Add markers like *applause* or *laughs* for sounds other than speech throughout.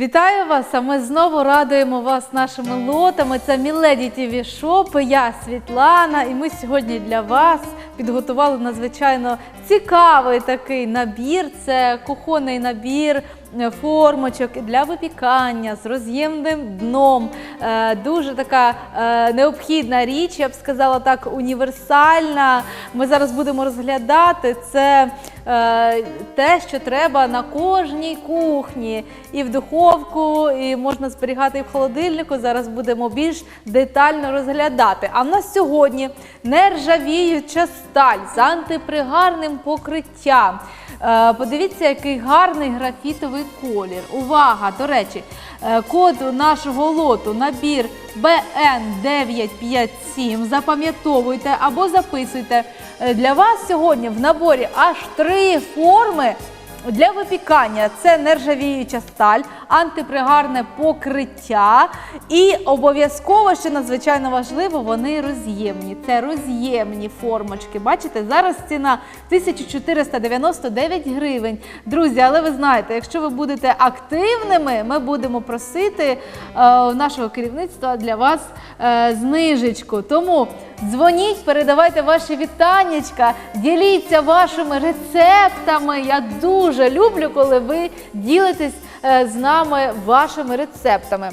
Вітаю вас! А ми знову радуємо вас нашими лотами. Це Міледі ТВ Шоп. Я Світлана, і ми сьогодні для вас підготували надзвичайно цікавий такий набір. Це кухонний набір е, формочок для випікання з роз'ємним дном. Е, Дуже така е, необхідна річ, я б сказала так, універсальна. Ми зараз будемо розглядати це те, що треба на кожній кухні, і в духовку, і можна зберігати і в холодильнику. Зараз будемо більш детально розглядати. А в нас сьогодні нержавіюча сталь з антипригарним покриттям. Е, Подивіться, який гарний графітовий колір. Увага! До речі, е, код нашого лоту набір BN957. Запам'ятовуйте або записуйте. Е, Для вас сьогодні в наборі аж три форми. Для випікання це нержавіюча сталь, антипригарне покриття і обов'язково, що надзвичайно важливо, вони роз'ємні. Це роз'ємні формочки. Бачите, зараз ціна 1499 гривень. Друзі, але ви знаєте, якщо ви будете активними, ми будемо просити е, нашого керівництва для вас е, знижечку. Тому дзвоніть, передавайте ваші вітаннячка, діліться вашими рецептами. Я дуже люблю, коли ви ділитесь е, з нами вашими рецептами.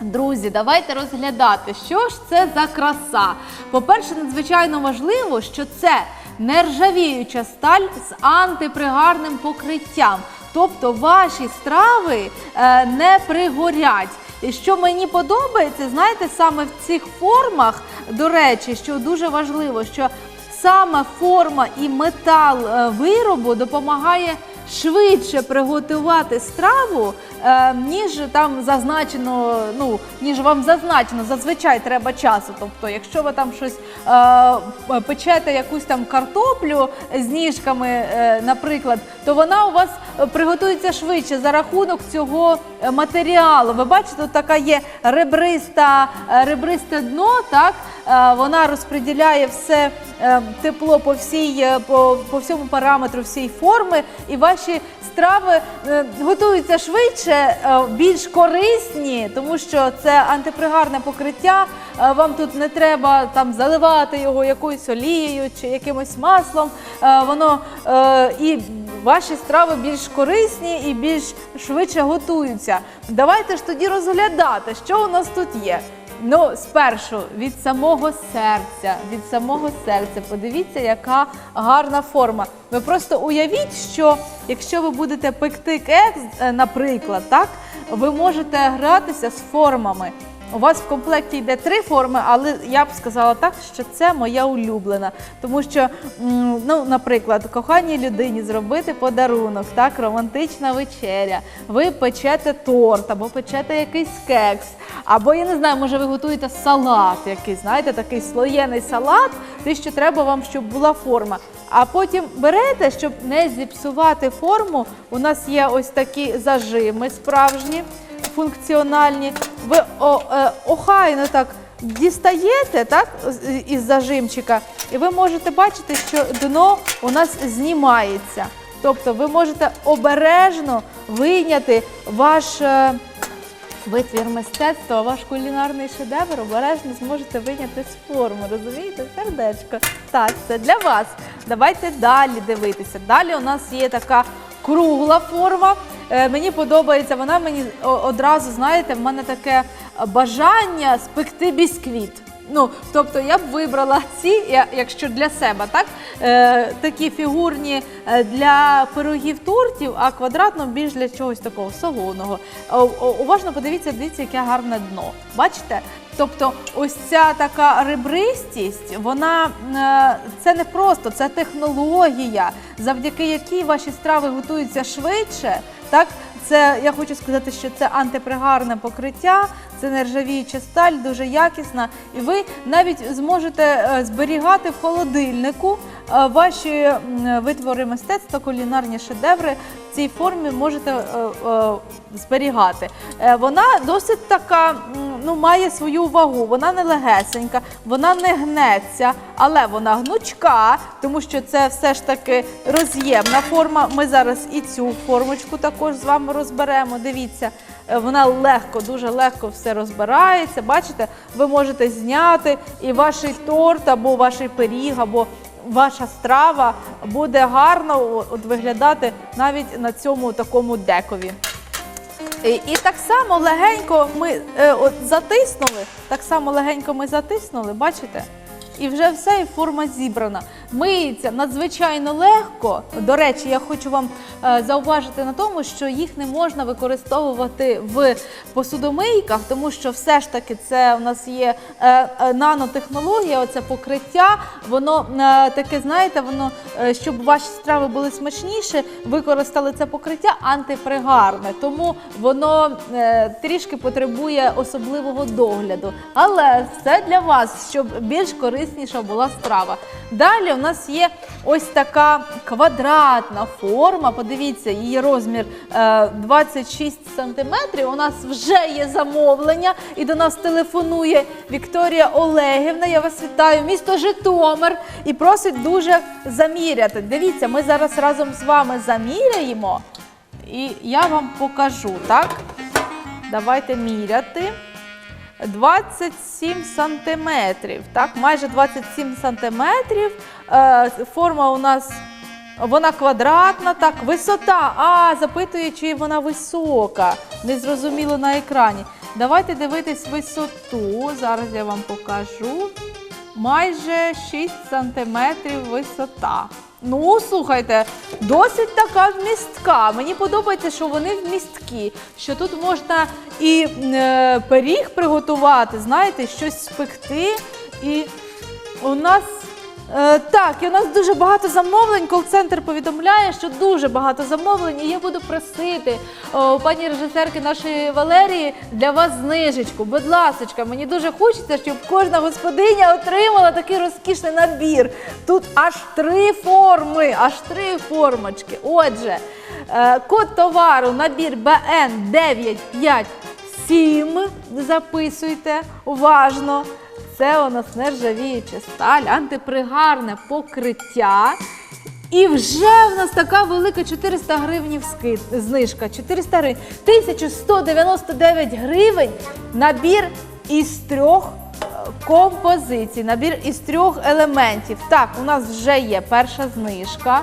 Друзі, давайте розглядати, що ж це за краса. По-перше, надзвичайно важливо, що це нержавіюча сталь з антипригарним покриттям. Тобто ваші страви е, не пригорять. І що мені подобається, знаєте, саме в цих формах, до речі, що дуже важливо, що саме форма і метал е, виробу допомагає швидше приготувати страву, е, ніж там зазначено, ну ніж вам зазначено, зазвичай треба часу. Тобто, якщо ви там щось печете якусь там картоплю з ніжками, наприклад, то вона у вас приготується швидше за рахунок цього е, матеріалу. Ви бачите, тут така є ребриста, е, ребристе дно, так е, вона розподіляє все тепло по всій, по, по всьому параметру всієї форми, і ваші страви готуються швидше, більш корисні, тому що це антипригарне покриття. Вам тут не треба там заливати його якоюсь олією чи якимось маслом. Воно і ваші страви більш корисні і більш швидше готуються. Давайте ж тоді розглядати, що у нас тут є. Ну, спершу від самого серця, від самого серця. Подивіться, яка гарна форма. Ви просто уявіть, що якщо ви будете пекти кекс, е, наприклад, так, ви можете гратися з формами. У вас в комплекті йде три форми, але я б сказала так, що це моя улюблена. Тому що, ну, наприклад, коханій людині зробити подарунок, так, романтична вечеря. Ви печете торт або печете якийсь кекс, або я не знаю, може ви готуєте салат якийсь, знаєте, такий слоєний салат, те, що треба вам, щоб була форма. А потім берете, щоб не зіпсувати форму. У нас є ось такі зажими справжні функціональні. Ви е, охайно так дістаєте так, із зажимчика, і ви можете бачити, що дно у нас знімається. Тобто ви можете обережно вийняти ваш. е, Витвір мистецтва, ваш кулінарний шедевр обережно зможете вийняти з форми. Розумієте, сердечко. Так, це для вас. Давайте далі дивитися. Далі у нас є така кругла форма. Е, мені подобається, вона мені одразу, знаєте, в мене таке бажання спекти бісквіт. Ну, тобто я б вибрала ці, якщо для себе, так? Е, такі фігурні е, для пирогів тортів, а квадратно більш для чогось такого солоного. Уважно подивіться, дивіться, яке гарне дно. Бачите? Тобто, ось ця така ребристість, вона е, це не просто, це технологія, завдяки якій ваші страви готуються швидше. Так, це я хочу сказати, що це антипригарне покриття, це нержавіюча сталь, дуже якісна, і ви навіть зможете е, зберігати в холодильнику е, ваші витвори мистецтва, кулінарні шедеври в цій формі можете зберігати. Вона досить така, ну, має свою вагу. Вона не легесенька, вона не гнеться, але вона гнучка, тому що це все ж таки роз'ємна форма. Ми зараз і цю формочку також з вами розберемо. Дивіться, е, вона легко, дуже легко все розбирається. Бачите, ви можете зняти і ваш торт або ваш пиріг, або ваша страва буде гарно от виглядати навіть на цьому такому декові. І, так само легенько ми е, от затиснули, так само легенько ми затиснули, бачите? І вже все, і форма зібрана. Миється надзвичайно легко. До речі, я хочу вам е, зауважити на тому, що їх не можна використовувати в посудомийках, тому що все ж таки це у нас є е, е, нанотехнологія, оце покриття. Воно таке, знаєте, воно щоб ваші страви були смачніші, використали це покриття антипригарне, тому воно трішки потребує особливого догляду. Але все для вас, щоб більш корисніша була страва. Далі у нас є ось така квадратна форма. Подивіться, її розмір е, 26 сантиметрів. У нас вже є замовлення, і до нас телефонує Вікторія Олегівна. Я вас вітаю, місто Житомир, і просить дуже заміряти. Дивіться, ми зараз разом з вами заміряємо, і я вам покажу, так? Давайте міряти. 27 сантиметрів, так, майже 27 сантиметрів. Е, форма у нас вона квадратна, так, висота. А, запитує, чи вона висока. Незрозуміло на екрані. Давайте дивитись висоту. Зараз я вам покажу. Майже 6 сантиметрів висота. Ну, слухайте, досить така вмістка. Мені подобається, що вони вмісткі, що тут можна і е, пиріг приготувати, знаєте, щось спекти. І у нас е, так, і у нас дуже багато замовлень. Кол-центр повідомляє, що дуже багато замовлень. І я буду просити о, пані режисерки нашої Валерії для вас знижечку. Будь ласочка, мені дуже хочеться, щоб кожна господиня отримала такий розкішний набір. Тут аж три форми, аж три формочки. Отже, е, код товару, набір БН 957. Записуйте уважно. Це у нас нержавіюча сталь, антипригарне покриття. І вже в нас така велика 400 гривнів знижка. 400 гривень. 1199 гривень набір із трьох е, композицій, набір із трьох елементів. Так, у нас вже є перша знижка.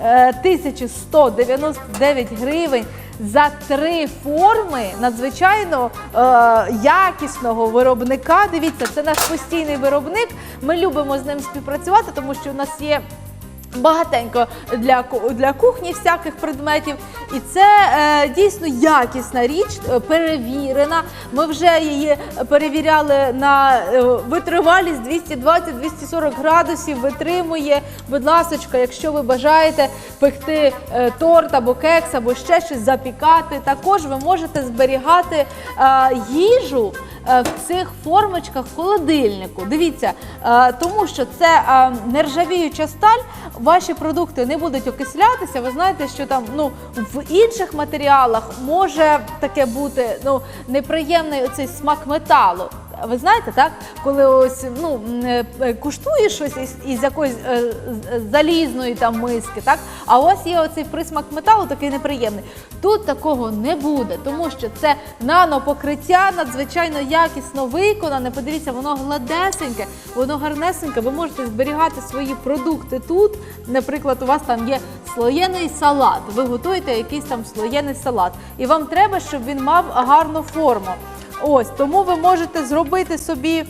Е, 1199 гривень за три форми надзвичайно е, якісного виробника. Дивіться, це наш постійний виробник. Ми любимо з ним співпрацювати, тому що у нас є. Багатенько для, для кухні всяких предметів. І це е, дійсно якісна річ, е, перевірена. Ми вже її перевіряли на е, витривалість 220-240 градусів, витримує. Будь ласочка, якщо ви бажаєте пекти е, торт або кекс, або ще щось запікати, також ви можете зберігати е, їжу в цих формочках холодильнику. Дивіться, е, тому що це е, нержавіюча сталь, ваші продукти не будуть окислятися. Ви знаєте, що там ну, в інших матеріалах може таке бути ну, неприємний оцей смак металу. Ви знаєте, так? Коли ось ну е, е, куштуєш щось із, із якоїсь е, залізної там миски, так? А ось є оцей присмак металу, такий неприємний. Тут такого не буде, тому що це нанопокриття надзвичайно якісно виконане. Подивіться, воно гладесеньке, воно гарнесеньке. Ви можете зберігати свої продукти тут. Наприклад, у вас там є слоєний салат. Ви готуєте якийсь там слоєний салат, і вам треба, щоб він мав гарну форму. Ось тому ви можете зробити собі.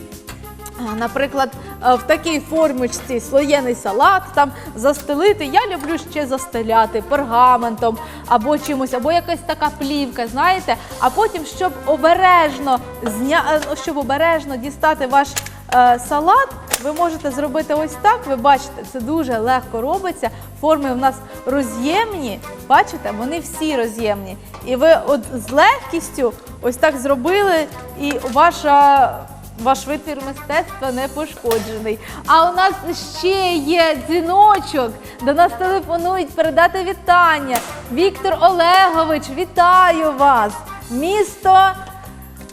Наприклад, е, в такій формочці слоєний салат там застелити. Я люблю ще застеляти пергаментом або чимось, або якась така плівка, знаєте. А потім, щоб обережно зня... е, щоб обережно дістати ваш е, салат, ви можете зробити ось так. Ви бачите, це дуже легко робиться. Форми в нас роз'ємні. Бачите, вони всі роз'ємні. І ви от з легкістю ось так зробили, і ваша. Ваш витвір мистецтва не пошкоджений. А у нас ще є дзвіночок. До нас телефонують передати вітання. Віктор Олегович, вітаю вас! Місто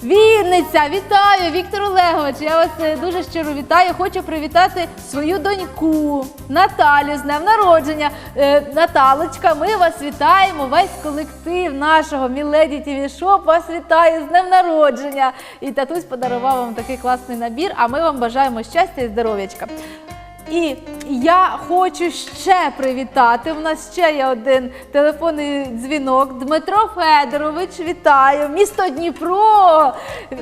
Вінниця, вітаю, Віктор Олегович. Я вас е, дуже щиро вітаю. Хочу привітати свою доньку Наталю з днем народження. Е, Наталочка, ми вас вітаємо. Весь колектив нашого Міледі ТВ Шоп вас вітає з днем народження. І татусь подарував вам такий класний набір. А ми вам бажаємо щастя і здоров'ячка. І я хочу ще привітати. У нас ще є один телефонний дзвінок. Дмитро Федорович, вітаю. Місто Дніпро.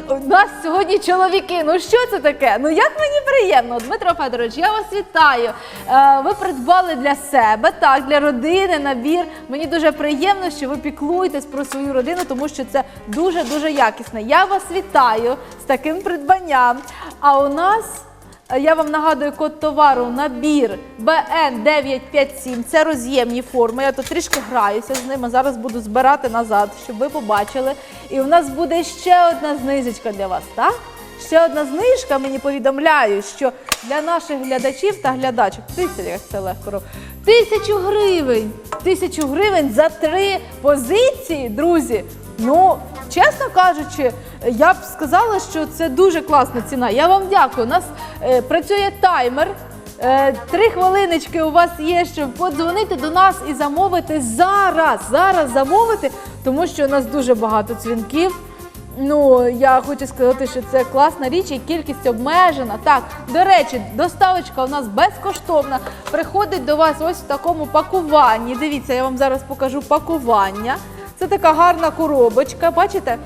У нас сьогодні чоловіки. Ну що це таке? Ну як мені приємно, Дмитро Федорович, я вас вітаю. Е, Ви придбали для себе, так, для родини набір. Мені дуже приємно, що ви піклуєтесь про свою родину, тому що це дуже дуже якісно. Я вас вітаю з таким придбанням. А у нас. Е, Я вам нагадую код товару набір BN957. Це роз'ємні форми. Я тут трішки граюся з ними. Зараз буду збирати назад, щоб ви побачили. І у нас буде ще одна знижечка для вас, так? Ще одна знижка мені повідомляють, що для наших глядачів та глядачок дивіться, як це легко. Тисячу гривень. Тисячу гривень за три позиції, друзі. Ну, чесно кажучи, я б сказала, що це дуже класна ціна. Я вам дякую. У нас е, працює таймер. Е, Три хвилиночки у вас є, щоб подзвонити до нас і замовити зараз. Зараз замовити, тому що у нас дуже багато дзвінків. Ну, я хочу сказати, що це класна річ і кількість обмежена. Так, до речі, доставочка у нас безкоштовна. Приходить до вас ось в такому пакуванні. Дивіться, я вам зараз покажу пакування. Це така гарна коробочка, бачите?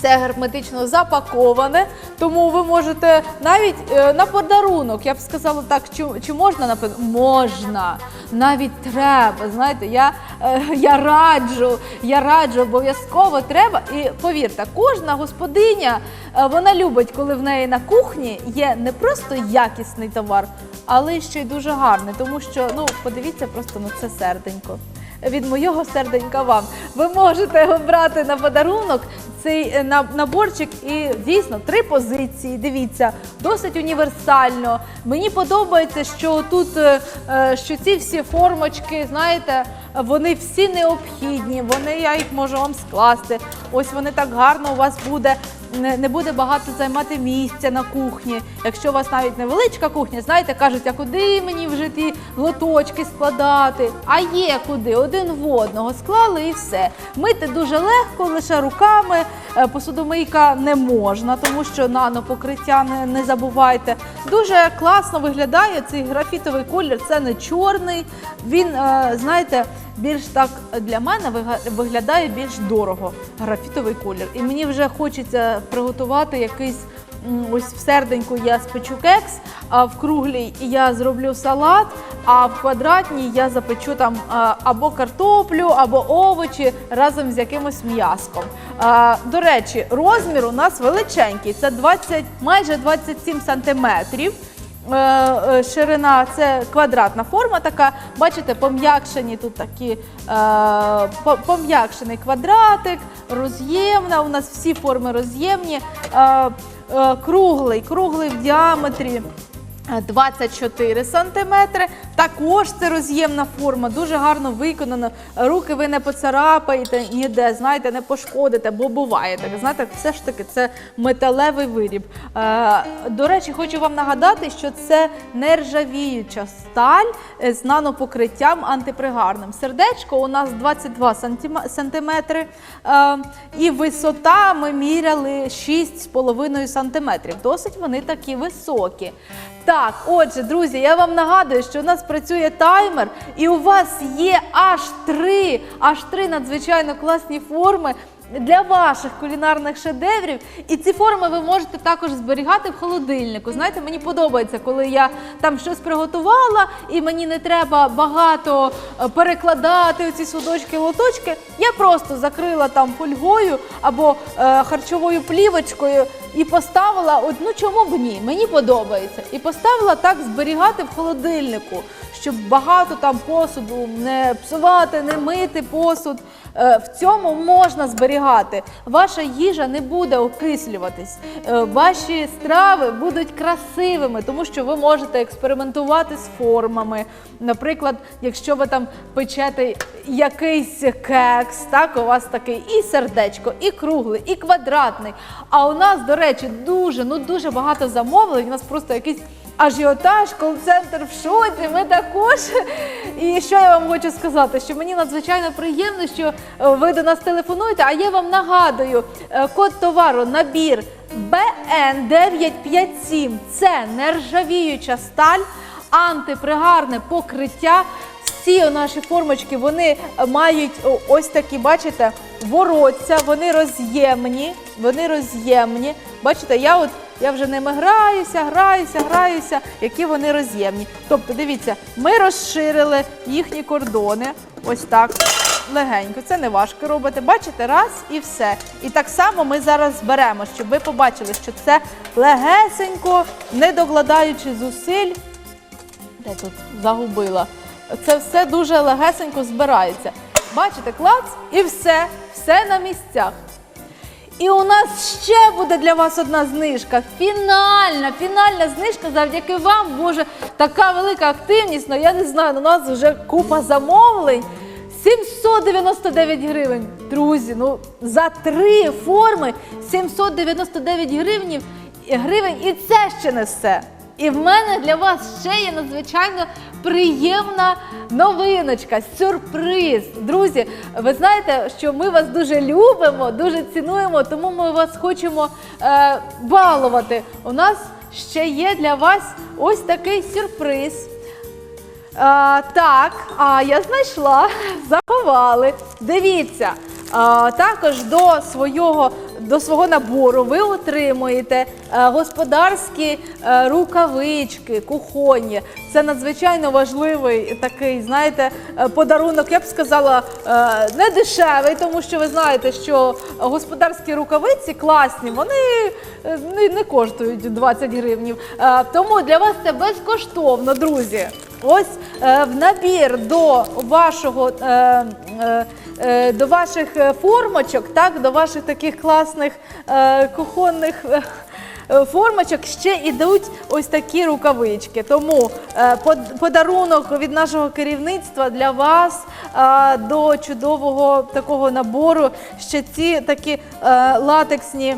Все герметично запаковане, тому ви можете навіть е, на подарунок, я б сказала так, чи, чи можна на? Можна, навіть треба. Знаєте, я, е, я раджу, я раджу, обов'язково треба. І повірте, кожна господиня е, вона любить, коли в неї на кухні є не просто якісний товар, але ще й дуже гарний. Тому що ну подивіться просто на це серденько від моєго серденька вам. Ви можете обрати на подарунок цей е, наборчик і дійсно три позиції. Дивіться, досить універсально. Мені подобається, що тут е, е, що ці всі формочки, знаєте, вони всі необхідні. Вони я їх можу вам скласти. Ось вони так гарно у вас буде. Не, буде багато займати місця на кухні. Якщо у вас навіть невеличка кухня, знаєте, кажуть, а куди мені вже ті лоточки складати? А є куди, один в одного склали і все. Мити дуже легко, лише руками. Е, Посудомийка не можна, тому що нанопокриття не, не забувайте. Дуже класно виглядає цей графітовий колір. Це не чорний. Він, е, знаєте, більш так для мене виглядає більш дорого графітовий колір. І мені вже хочеться приготувати якийсь. Ось в серденьку я спечу кекс, а в круглій я зроблю салат, а в квадратній я запечу там або картоплю, або овочі разом з якимось м'яском. До речі, розмір у нас величенький. Це 20, майже 27 сантиметрів. Е, е, Ширина це квадратна форма така. Бачите, пом'якшені тут такі е, пом'якшений квадратик, роз'ємна. У нас всі форми роз'ємні. Круглий, круглий в діаметрі. Е, 24 сантиметри. Також це роз'ємна форма, дуже гарно виконано. Руки ви не поцарапаєте ніде, знаєте, не пошкодите, бо буває так. Знаєте, все ж таки це металевий виріб. Е, до речі, хочу вам нагадати, що це нержавіюча сталь з нанопокриттям антипригарним. Сердечко у нас 22 сантима- сантиметри, е, і висота ми міряли 6,5 сантиметрів. Досить вони такі високі. Так, отже, друзі, я вам нагадую, що у нас працює таймер, і у вас є аж три, аж три надзвичайно класні форми. Для ваших кулінарних шедеврів, і ці форми ви можете також зберігати в холодильнику. Знаєте, мені подобається, коли я там щось приготувала, і мені не треба багато е, перекладати ці судочки, лоточки. Я просто закрила там фольгою або е, харчовою плівочкою і поставила. От, ну чому б ні? Мені подобається. І поставила так зберігати в холодильнику, щоб багато там посуду не псувати, не мити посуд. Е, В цьому можна зберігати. Ваша їжа не буде окислюватись. Е, Ваші страви будуть красивими, тому що ви можете експериментувати з формами. Наприклад, якщо ви там печете якийсь кекс, так у вас такий і сердечко, і круглий, і квадратний. А у нас, до речі, дуже ну дуже багато замовлень. У нас просто якийсь ажіотаж, кол-центр в шоці. Ми також. І що я вам хочу сказати? Що мені надзвичайно приємно, що е, ви до нас телефонуєте. А я вам нагадую, е, код товару набір БН 957 це нержавіюча сталь, антипригарне покриття. Всі наші формочки вони е, мають ось такі, бачите, воротця, вони роз'ємні. Вони роз'ємні. Бачите, я от я вже ними граюся, граюся, граюся, які вони роз'ємні. Тобто, дивіться, ми розширили їхні кордони. Ось так. Легенько, це не важко робити. Бачите, раз і все. І так само ми зараз зберемо, щоб ви побачили, що це легесенько, не докладаючи зусиль. Де тут загубила? Це все дуже легесенько збирається. Бачите, клац і все, все на місцях. І у нас ще буде для вас одна знижка. Фінальна, фінальна знижка завдяки вам. Боже, така велика активність. Ну я не знаю, у нас вже купа замовлень. 799 гривень. Друзі, ну за три форми 799 гривень, гривень і це ще не все. І в мене для вас ще є надзвичайно приємна новиночка, сюрприз. Друзі, ви знаєте, що ми вас дуже любимо, дуже цінуємо, тому ми вас хочемо е, балувати. У нас ще є для вас ось такий сюрприз. А, так, а я знайшла, *laughs* заховали. Дивіться, а, також до свого, до свого набору ви отримуєте е, господарські е, рукавички, кухонні. Це надзвичайно важливий такий, знаєте, е, подарунок. Я б сказала, не дешевий, тому що ви знаєте, що господарські рукавиці класні, вони не, коштують 20 гривнів. Тому для вас це безкоштовно, друзі. Ось е, в набір до вашого е, е, до ваших формочок, так, до ваших таких класних кухонних. Формочок ще йдуть ось такі рукавички. Тому под- подарунок від нашого керівництва для вас до чудового такого набору. Ще ці такі латексні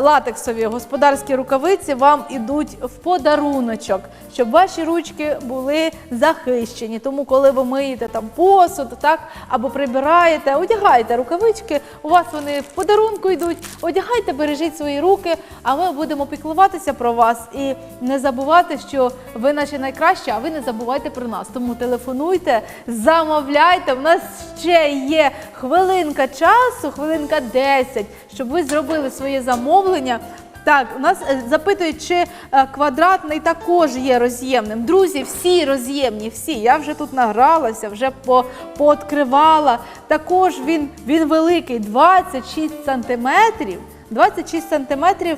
латексові господарські рукавиці вам ідуть в подаруночок, щоб ваші ручки були захищені. Тому, коли ви миєте там посуд, так або прибираєте, одягайте рукавички. У вас вони в подарунку йдуть. Одягайте, бережіть свої руки. А ми будемо піклуватися про вас і не забувати, що ви наші найкращі, а ви не забувайте про нас. Тому телефонуйте, замовляйте. У нас ще є хвилинка часу, хвилинка 10, щоб ви зробили своє замовлення. Так, у нас е, запитують, чи е, квадратний також є роз'ємним. Друзі, всі роз'ємні, всі. Я вже тут награлася, вже по, пооткривала. Також він, він великий, 26 сантиметрів. 26 сантиметрів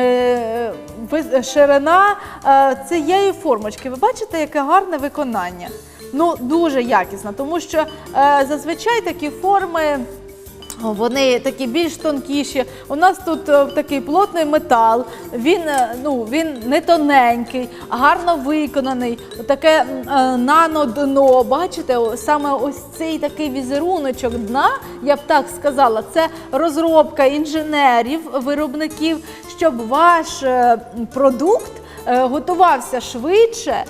е, ширина цієї формочки. Ви бачите, яке гарне виконання? Ну, дуже якісно, тому що зазвичай такі форми. Вони такі більш тонкіші. У нас тут е, такий плотний метал. Він е, ну він не тоненький, гарно виконаний. Таке е, нанодно. Бачите, саме ось цей такий візеруночок дна, я б так сказала, це розробка інженерів, виробників, щоб ваш е, продукт готувався швидше,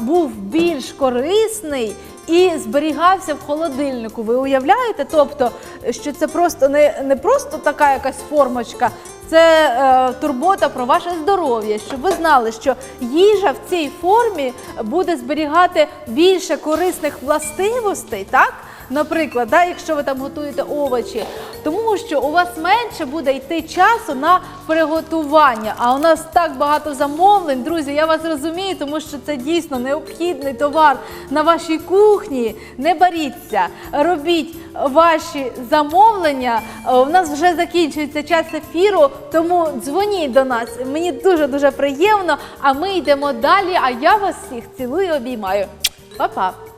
був більш корисний. І зберігався в холодильнику. Ви уявляєте? Тобто, що це просто не, не просто така якась формочка, це е, турбота про ваше здоров'я, щоб ви знали, що їжа в цій формі буде зберігати більше корисних властивостей, так? Наприклад, да, якщо ви там готуєте овочі, тому що у вас менше буде йти часу на приготування. А у нас так багато замовлень, друзі. Я вас розумію, тому що це дійсно необхідний товар на вашій кухні. Не боріться, робіть ваші замовлення. Е, У нас вже закінчується час ефіру, тому дзвоніть до нас. Мені дуже дуже приємно. А ми йдемо далі. А я вас всіх цілую, обіймаю. Па-па!